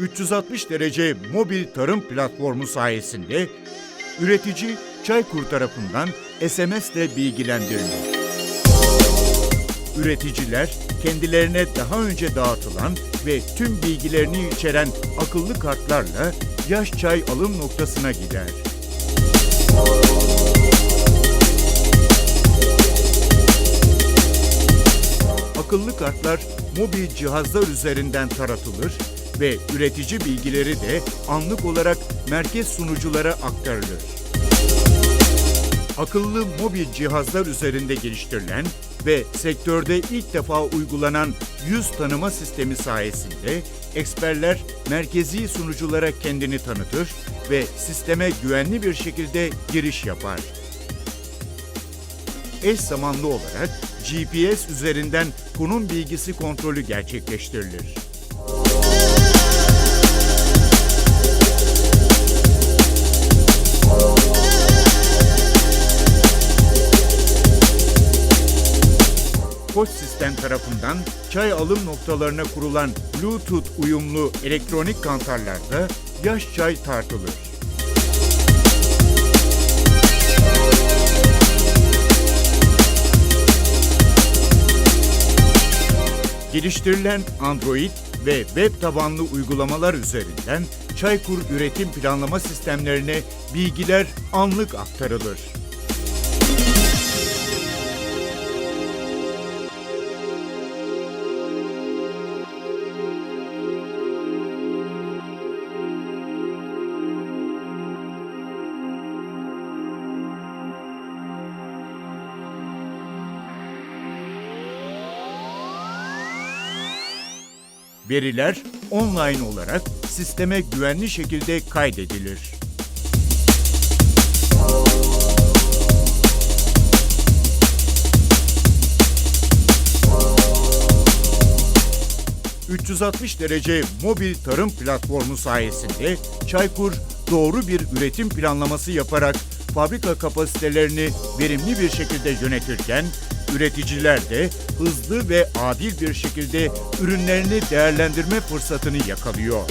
360 derece mobil tarım platformu sayesinde üretici Çaykur tarafından SMS ile bilgilendirildi. Üreticiler kendilerine daha önce dağıtılan ve tüm bilgilerini içeren akıllı kartlarla yaş çay alım noktasına gider. Akıllı kartlar mobil cihazlar üzerinden taratılır ve üretici bilgileri de anlık olarak merkez sunuculara aktarılır. Akıllı mobil cihazlar üzerinde geliştirilen ve sektörde ilk defa uygulanan yüz tanıma sistemi sayesinde eksperler merkezi sunuculara kendini tanıtır ve sisteme güvenli bir şekilde giriş yapar. Eş zamanlı olarak GPS üzerinden konum bilgisi kontrolü gerçekleştirilir. Koç Sistem tarafından çay alım noktalarına kurulan Bluetooth uyumlu elektronik kantarlarda yaş çay tartılır. Geliştirilen Android ve web tabanlı uygulamalar üzerinden Çaykur üretim planlama sistemlerine bilgiler anlık aktarılır. Veriler online olarak sisteme güvenli şekilde kaydedilir. ...360 derece mobil tarım platformu sayesinde Çaykur doğru bir üretim planlaması yaparak fabrika kapasitelerini verimli bir şekilde yönetirken üreticiler de hızlı ve adil bir şekilde ürünlerini değerlendirme fırsatını yakalıyor.